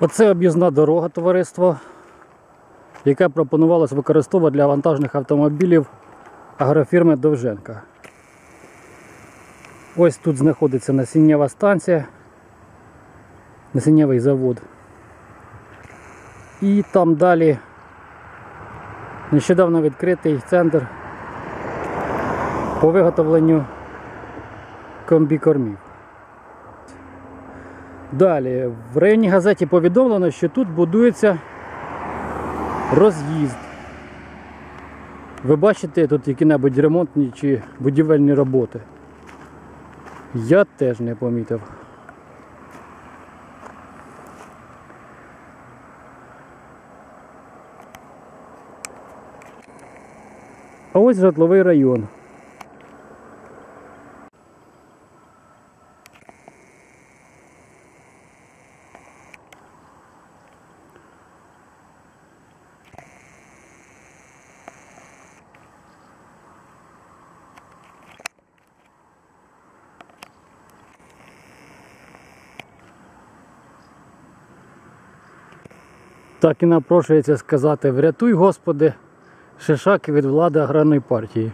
Оце об'їзна дорога товариство, яка пропонувалась використовувати для вантажних автомобілів агрофірми Довженка. Ось тут знаходиться насіннєва станція, насіннєвий завод. І там далі нещодавно відкритий центр по виготовленню комбікормів. Далі, в районній газеті повідомлено, що тут будується роз'їзд. Ви бачите тут які-небудь ремонтні чи будівельні роботи? Я теж не помітив. А ось житловий район. Так і напрошується сказати: врятуй, Господи, шишаки від влади аграрної партії.